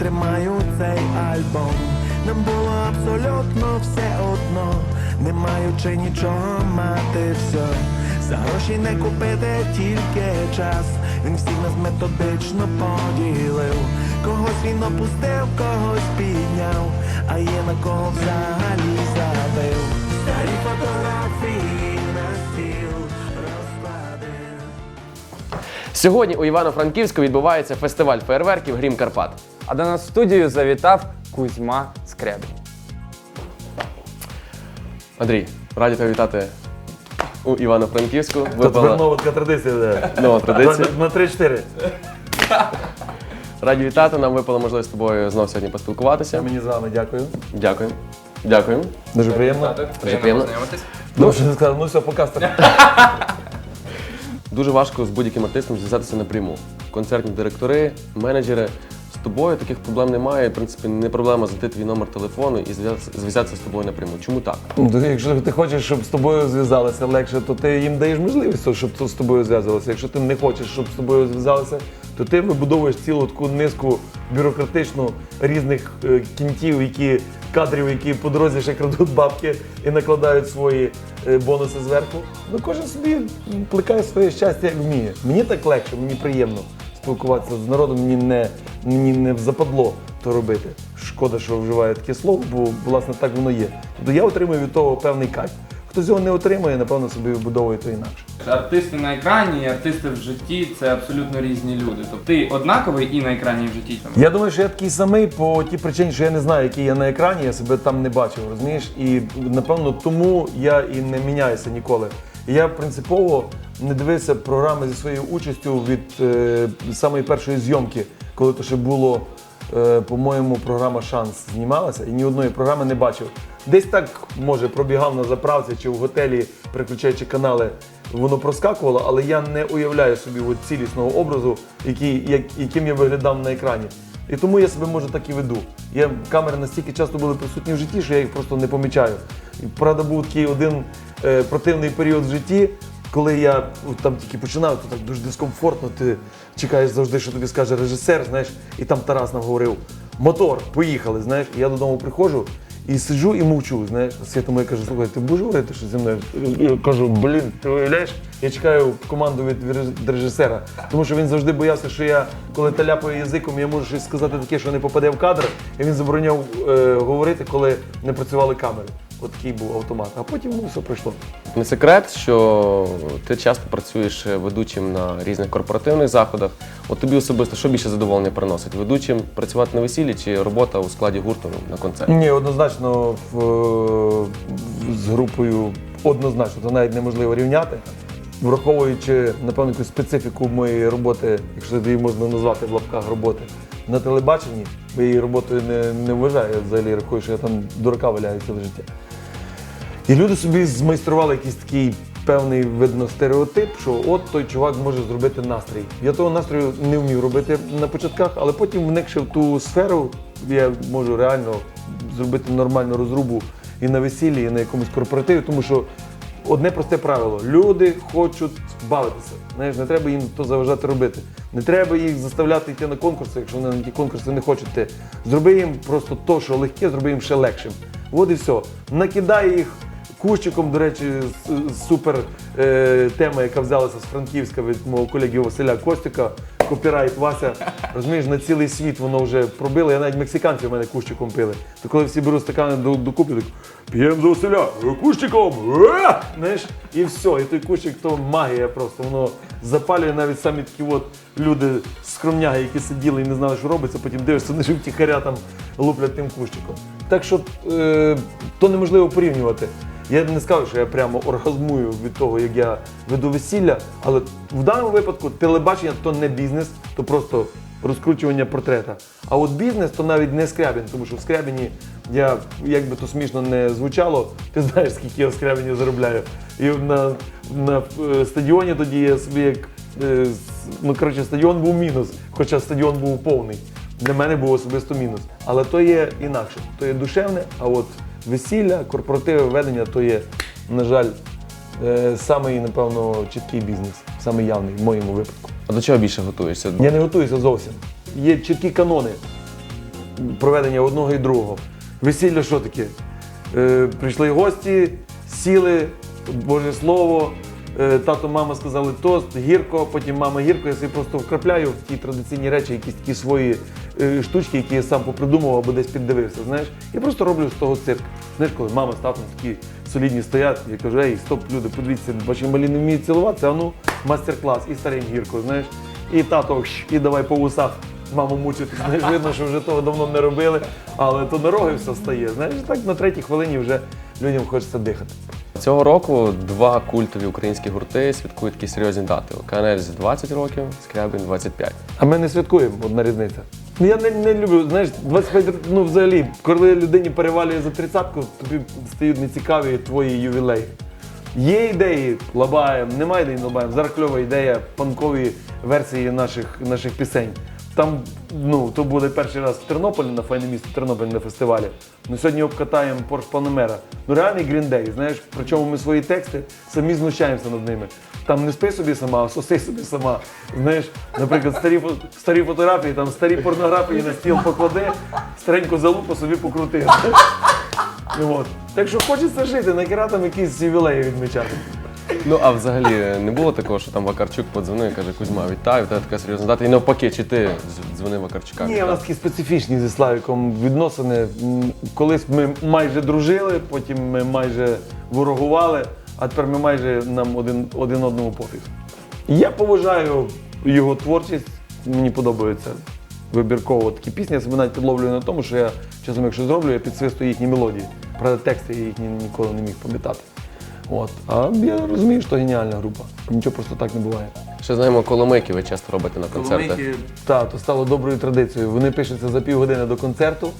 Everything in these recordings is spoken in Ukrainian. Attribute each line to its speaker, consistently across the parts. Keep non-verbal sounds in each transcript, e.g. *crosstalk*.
Speaker 1: тримаю цей альбом. Нам було абсолютно все одно, не маючи нічого мати все. За гроші не купити тільки час. Він всіх нас методично поділив. Когось він опустив, когось підняв, а є на кого взагалі забив. Старі фотографії на стіл розкладив.
Speaker 2: Сьогодні у Івано-Франківську відбувається фестиваль фейерверків Грім Карпат.
Speaker 3: А до нас в студію завітав Кузьма Скрябін.
Speaker 2: Андрій, раді тебе вітати у Івано-Франківську. Випала
Speaker 4: нова така традиція. да.
Speaker 2: нова традиція.
Speaker 4: На, на 3-4.
Speaker 2: Раді вітати. Нам випала можливість з тобою знов сьогодні поспілкуватися.
Speaker 4: Мені з вами дякую.
Speaker 2: Дякую. Дякую.
Speaker 4: Дуже приємно.
Speaker 2: Дуже приємно.
Speaker 4: Ну, що сказав, ну все, покастер.
Speaker 2: Дуже важко з будь-яким артистом зв'язатися напряму. Концертні директори, менеджери. Тобою таких проблем немає. В принципі, не проблема знайти твій номер телефону і зв'язатися- зв'язатися з тобою напряму. Чому так?
Speaker 4: Ну, Якщо ти хочеш, щоб з тобою зв'язалися легше, то ти їм даєш можливість, щоб з тобою зв'язалися. Якщо ти не хочеш, щоб з тобою зв'язалися, то ти вибудовуєш цілу таку низку бюрократичну різних е, кінтів, які кадрів, які по дорозі ще крадуть бабки і накладають свої е, бонуси зверху. Ну кожен собі плекає своє щастя, як вміє. Мені так легше, мені приємно спілкуватися з народом, мені не, мені не западло то робити. Шкода, що вживаю таке слово, бо власне так воно є. Тобто я отримую від того певний кайф. Хто цього не отримує, напевно, собі вибудовує то інакше.
Speaker 5: Артисти на екрані і артисти в житті це абсолютно різні люди. Тобто ти однаковий і на екрані, і в житті там.
Speaker 4: Я думаю, що я такий самий по тій причині, що я не знаю, який я на екрані, я себе там не бачив, розумієш? І напевно тому я і не міняюся ніколи. Я принципово не дивився програми зі своєю участю від е, самої першої зйомки, коли то ще було, е, по-моєму, програма Шанс знімалася, і ні одної програми не бачив. Десь так, може, пробігав на заправці чи в готелі, переключаючи канали, воно проскакувало, але я не уявляю собі от цілісного образу, який, як, яким я виглядав на екрані. І тому я себе може так і веду. Я, камери настільки часто були присутні в житті, що я їх просто не помічаю. І, правда, був такий один е, противний період в житті, коли я там тільки починав, то так дуже дискомфортно. Ти чекаєш завжди, що тобі скаже режисер, знаєш, і там Тарас нам говорив: мотор, поїхали. Знаєш, І я додому приходжу. І сиджу і мовчу, знаєш, свята моя каже, слухай, ти будеш говорити що зі мною? Я кажу, блін, ти уявляєш? Я чекаю команду від режисера, тому що він завжди боявся, що я, коли таляпаю язиком, я можу щось сказати таке, що не попаде в кадр, і він забороняв е, говорити, коли не працювали камери. От такий був автомат. А потім ну, все пройшло.
Speaker 2: Не секрет, що ти часто працюєш ведучим на різних корпоративних заходах. От тобі особисто що більше задоволення приносить? Ведучим працювати на весіллі чи робота у складі гурту на концерті?
Speaker 4: Ні, однозначно в, в- з групою однозначно, це навіть неможливо рівняти. Враховуючи, напевно, якусь специфіку моєї роботи, якщо її можна назвати в лапках роботи, на телебаченні, бо її роботою не, не вважаю, взагалі рахую, що я там дурака валяю ціле життя. І люди собі змайстрували якийсь такий певний видно стереотип, що от той чувак може зробити настрій. Я того настрою не вмів робити на початках, але потім вникши в ту сферу, я можу реально зробити нормальну розрубу і на весіллі, і на якомусь корпоративі, тому що одне просте правило: люди хочуть бавитися. Знаєш, не треба їм то заважати робити. Не треба їх заставляти йти на конкурси, якщо вони на ті конкурси не хочуть йти. Зроби їм просто то, що легке, зроби їм ще легшим. От і все. Накидай їх кущиком, до речі, супер е, тема, яка взялася з Франківська від мого колеги Василя Костюка. Копірайт Вася, розумієш, на цілий світ воно вже пробило. Я навіть мексиканці в мене кущиком пили. То коли всі беруть стакани до, докупи, так п'ємо за Василя, е, кущиком! е!» Знаєш, і все. І той кущик то магія просто. Воно запалює навіть самі такі от люди скромняги, які сиділи і не знали, що робиться, потім дивишся, вони ж втіхаря там луплять тим кущиком. Так що е, то неможливо порівнювати. Я не скажу, що я прямо оргазмую від того, як я веду весілля, але в даному випадку телебачення то не бізнес, то просто розкручування портрета. А от бізнес то навіть не скрябін, тому що в скрябіні я, як би то смішно не звучало, ти знаєш, скільки я в скрябіні заробляю. І на, на е, стадіоні тоді я собі як. е, Ну, коротше, стадіон був мінус, хоча стадіон був повний. Для мене був особисто мінус. Але то є інакше, то є душевне, а от весілля, корпоративи, ведення то є, на жаль, е, самий, напевно, чіткий бізнес, самий явний в моєму випадку.
Speaker 2: А до чого більше готуєшся?
Speaker 4: Я не готуюся зовсім. Є чіткі канони. проведення одного і другого. Весілля що таке? Е, прийшли гості, сіли, Боже Слово, тато, мама сказали тост, гірко, потім мама гірко, я собі просто вкрапляю в ті традиційні речі, якісь такі свої е, штучки, які я сам попридумував або десь піддивився. Знаєш, і просто роблю з того цирк. Знаєш, коли мама з татом такі солідні стоять, я кажу, ей, стоп, люди, подивіться, ваші малі не вміють цілуватися, а ну мастер-клас і старим гірко, знаєш. І тато, і давай по вусах маму мучити. Знаєш, видно, що вже того давно не робили, але то на роги все стає. Знаєш, так на третій хвилині вже людям хочеться дихати.
Speaker 2: Цього року два культові українські гурти святкують такі серйозні дати. КНРЗ 20 років, Скрябін 25.
Speaker 4: А ми не святкуємо, одна різниця. Ну я не, не люблю, знаєш, 25 років, ну взагалі, коли людині перевалює за тридцятку, тобі стають нецікаві твої ювілеї. Є ідеї, лабаєм, немає ідей, лабаєм. Зараз кльова ідея панкової версії наших, наших пісень. Там, ну, то буде перший раз в Тернополі на файне місто Тернопіль на фестивалі. Ми сьогодні обкатаємо Порш Панамера. Ну реальний гріндей, знаєш, причому ми свої тексти самі знущаємося над ними. Там не спи собі сама, а соси собі сама. Знаєш, наприклад, старі, старі фотографії, там старі порнографії на стіл поклади, стареньку залупу собі покрути. *laughs* Ну, от. Так що хочеться жити, нахера там якісь ювілеї відмічати.
Speaker 2: Ну а взагалі не було такого, що там Вакарчук подзвонив і каже, Кузьма, вітаю, тебе така серйозна дата. І навпаки, чи ти дзвонив Вакарчука?
Speaker 4: Ні, у нас такі специфічні зі Славіком відносини. Колись ми майже дружили, потім ми майже ворогували, а тепер ми майже нам один, один одному пофіг. Я поважаю його творчість, мені подобається вибірково такі пісні. Я себе навіть підловлюю на тому, що я часом, якщо зроблю, я підсвистую їхні мелодії. Правда, тексти я їхні ніколи не міг пам'ятати. От. А я розумію, що геніальна група. Нічого просто так не буває.
Speaker 2: Ще знаємо, коломики ви часто робите на концертах.
Speaker 4: Так, то стало доброю традицією. Вони пишуться за півгодини до концерту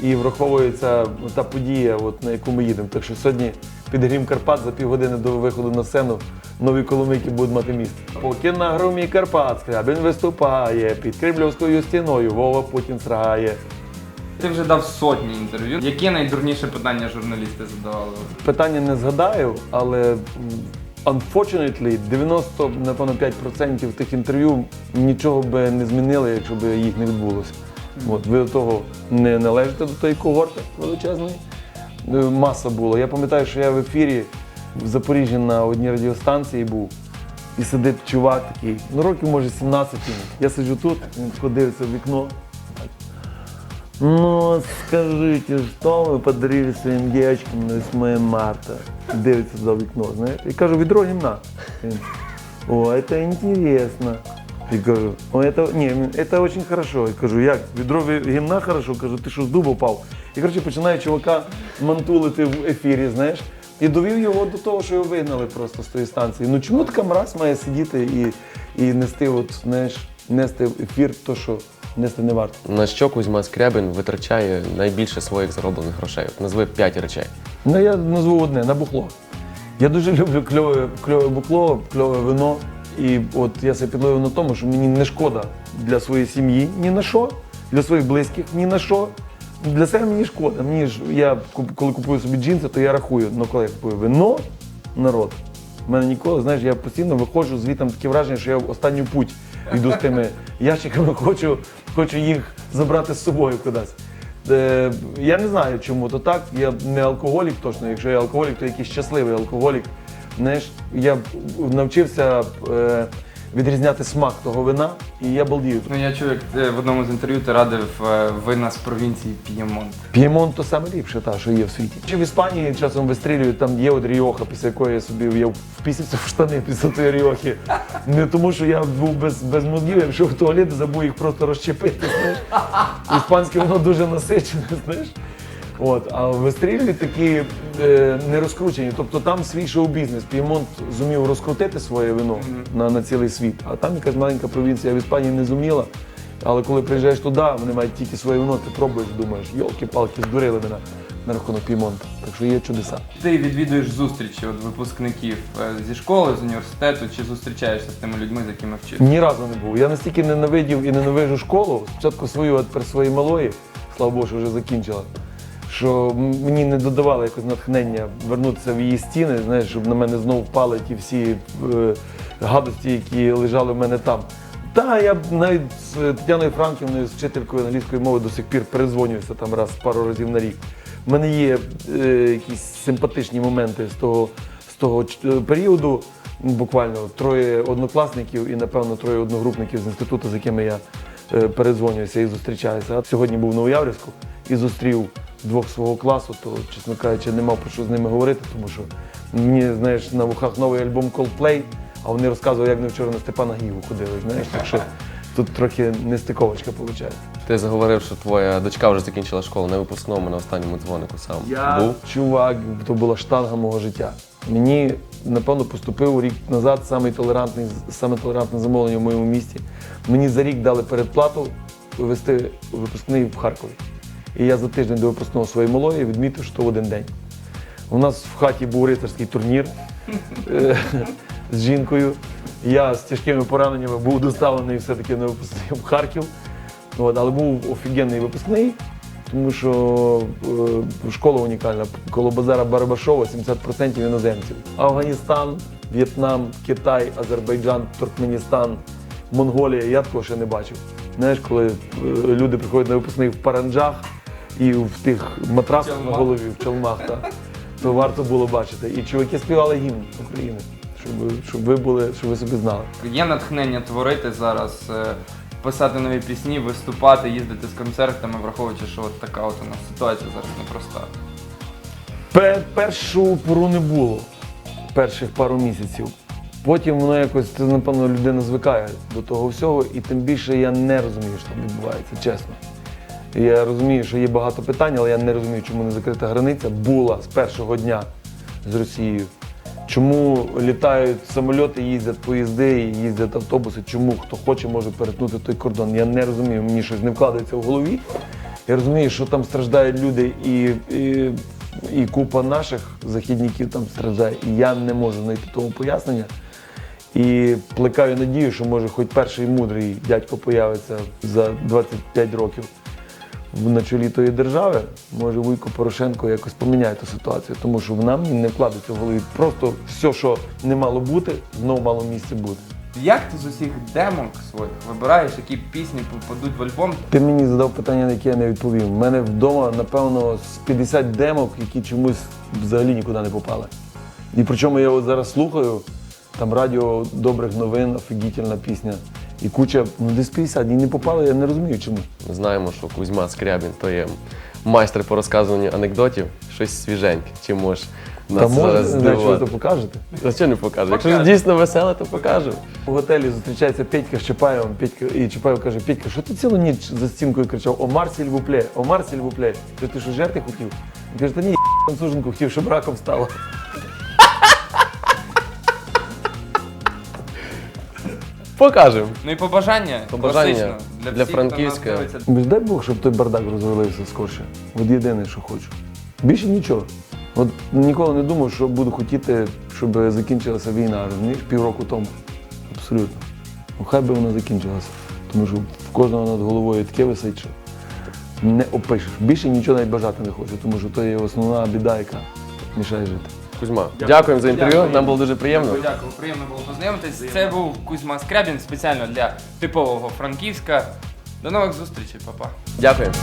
Speaker 4: і враховується та подія, от, на яку ми їдемо. Так що сьогодні під грім Карпат за півгодини до виходу на сцену нові коломийки будуть мати місце. Поки на громі Карпат Скрябін виступає, під Кремлівською стіною Вова Путін срає.
Speaker 5: Ти вже дав сотні інтерв'ю. Яке найдурніше питання журналісти задавали?
Speaker 4: Питання не згадаю, але unfortunately 90, напевно, 5% тих інтерв'ю нічого би не змінили, якщо б їх не відбулося. От, ви до того не належите до тої когорти величезної. Е, Маса було. Я пам'ятаю, що я в ефірі в Запоріжжі на одній радіостанції був. І сидить чувак такий, ну років може 17 йому. Я сиджу тут, він дивиться в вікно. Ну, скажите, что вы подарили своим девочкам на 8 марта? Дивиться за вікно, знаєш. І кажу, відро гімна. Він, О, это интересно. І кажу, о, это, не, это очень хорошо. І кажу, як, відро ві- гімна хорошо? Кажу, ти що з дуба впав? І коротше починаю чувака мантулити в ефірі, знаєш. І довів його до того, що його вигнали просто з тої станції. Ну чому така мразь має сидіти і, і нести, от, знаєш, нести в ефір то, що нести не варто?
Speaker 2: На що Кузьма Скрябін витрачає найбільше своїх зароблених грошей? От назви 5 речей.
Speaker 4: Ну, я назву одне на бухло. Я дуже люблю кльове, кльове букло, кльове вино. І от я себе підловив на тому, що мені не шкода для своєї сім'ї ні на що, для своїх близьких ні на що. Для себе мені шкода. Мені ж я коли купую собі джинси, то я рахую. Ну коли я купую вино, народ. У мене ніколи, знаєш, я постійно виходжу звітом таке враження, що я в останню путь йду з тими ящиками, хочу, хочу їх забрати з собою кудись. Е, я не знаю, чому то так. Я не алкоголік точно. Якщо я алкоголік, то якийсь щасливий алкоголік. Знаєш, я навчився е, відрізняти смак того вина, і я балдію.
Speaker 5: Ну я чув, як ти в одному з інтерв'ю ти радив е, вина з провінції П'ємонт.
Speaker 4: П'ємонт то саме ліпше, та, що є в світі. Чи в Іспанії часом вистрілюють, там є от Ріоха, після якої я собі я впісявся в штани після тої Ріохи. Не тому, що я був без, без мозгів, я пішов в туалет, забув їх просто розчепити. Знаєш. Іспанське воно дуже насичене, знаєш. От, а вистрілюють такі не розкручені. Тобто там свій шоу-бізнес. П'ємонт зумів розкрутити своє вино на, на цілий світ. А там якась маленька провінція в Іспанії не зуміла. Але коли приїжджаєш туди, вони мають тільки своє вино, ти пробуєш, думаєш, йолки-палки, здурили мене на рахунок П'ємонта. Так що є чудеса.
Speaker 5: Ти відвідуєш зустрічі от випускників е, зі школи, з університету, чи зустрічаєшся з тими людьми, з якими вчишся?
Speaker 4: Ні разу не був. Я настільки ненавидів і ненавижу школу, спочатку свою, а тепер свої малої, слава Богу, що вже закінчила. Що мені не додавало якось натхнення вернутися в її стіни, знаєш, щоб на мене знову впали ті всі е, гадості, які лежали в мене там. Так, я навіть з Тетяною Франківною, з вчителькою англійської мови до сих пір перезвонююся там раз пару разів на рік. У мене є е, якісь симпатичні моменти з того, з того е, періоду. Буквально троє однокласників і, напевно, троє одногрупників з інституту, з якими я е, перезвонююся і зустрічаюся. А сьогодні був в Новояврівську і зустрів двох свого класу, то, чесно кажучи, не мав про що з ними говорити, тому що мені, знаєш, на вухах новий альбом Coldplay, а вони розказували, як вони вчора на Степана Гігу ходили. Знаєш, так що тут трохи нестиковочка виходить.
Speaker 2: Ти заговорив, що твоя дочка вже закінчила школу на випускному на останньому дзвонику сам
Speaker 4: Я
Speaker 2: був.
Speaker 4: чувак, то була штанга мого життя. Мені, напевно, поступив рік назад самий толерантний, саме толерантне замовлення в моєму місті. Мені за рік дали передплату вести випускний в Харкові. І я за тиждень до випускного своєї малої відмітив, що в один день. У нас в хаті був рицарський турнір е, з жінкою. Я з тяжкими пораненнями був доставлений все-таки на випускний в Харків. От, але був офігенний випускний, тому що е, школа унікальна. Коло базара Барабашова 70% іноземців. Афганістан, В'єтнам, Китай, Азербайджан, Туркменістан, Монголія. Я такого ще не бачив. Знаєш, коли е, люди приходять на випускний в паранджах і в тих матрасах на голові, в чалмах, та, то варто було бачити. І чуваки співали гімн України, щоб, ви- щоб ви були, щоб ви собі знали.
Speaker 5: Є натхнення творити зараз, е, писати нові пісні, виступати, їздити з концертами, враховуючи, що от така от у нас ситуація зараз непроста.
Speaker 4: Пе- Першу пору не було перших пару місяців. Потім воно якось, ти, напевно, людина звикає до того всього, і тим більше я не розумію, що там відбувається, чесно. Я розумію, що є багато питань, але я не розумію, чому не закрита границя була з першого дня з Росією. Чому літають самольоти, їздять поїзди, їздять автобуси, чому хто хоче може перетнути той кордон. Я не розумію, мені щось не вкладається в голові. Я розумію, що там страждають люди і, і, і купа наших західників там страждає. І я не можу знайти тому пояснення. І плекаю надію, що може хоч перший мудрий дядько появиться за 25 років на чолі тої держави. Може Вуйко Порошенко якось поміняє ту ситуацію, тому що в нам не вкладається в голові. Просто все, що не мало бути, знову мало місце бути.
Speaker 5: Як ти з усіх демок своїх вибираєш, які пісні попадуть в альбом?
Speaker 4: Ти мені задав питання, на яке я не відповів. У мене вдома, напевно, з 50 демок, які чомусь взагалі нікуди не попали. І причому я от зараз слухаю, там радіо добрих новин, офігітельна пісня. І куча, ну десь 50, і не попали, я не розумію чому.
Speaker 2: Ми знаємо, що Кузьма Скрябін то є майстер по розказуванню анекдотів, щось свіженьке. Чи можеш нас
Speaker 4: Та може,
Speaker 2: зараз
Speaker 4: не знаю, що ви
Speaker 2: здивувати?
Speaker 4: то покажете.
Speaker 2: А що не покаже? Якщо дійсно веселе, то покажемо.
Speaker 4: У готелі зустрічається Петька з Чапаєвим, Петька, і Чапаєв каже, Петька, що ти цілу ніч за стінкою кричав Омар сільвупле, Омар сільвупле. Ти, ти що жерти хотів? Він каже, та ні, француженку хотів, щоб раком стало.
Speaker 2: Покажемо.
Speaker 5: Ну і побажання,
Speaker 2: Побажання
Speaker 5: класично,
Speaker 2: для
Speaker 5: всіх, хто
Speaker 2: Франківська.
Speaker 5: нас дивиться.
Speaker 4: Дай Бог, щоб той бардак розвалився скорше. От єдине, що хочу. Більше нічого. От ніколи не думав, що буду хотіти, щоб закінчилася війна, розумієш, півроку тому. Абсолютно. Ну, хай би вона закінчилася. Тому що в кожного над головою таке висить, що не опишеш. Більше нічого навіть бажати не хочу, тому що то є основна біда, яка мішає жити.
Speaker 2: Кузьма, дякуємо за інтерв'ю.
Speaker 5: Дякую.
Speaker 2: Нам було дуже приємно.
Speaker 5: Дякую, дякую, приємно було познайомитись. Це був Кузьма Скрябін спеціально для типового Франківська. До нових зустрічей, папа.
Speaker 2: Дякуємо.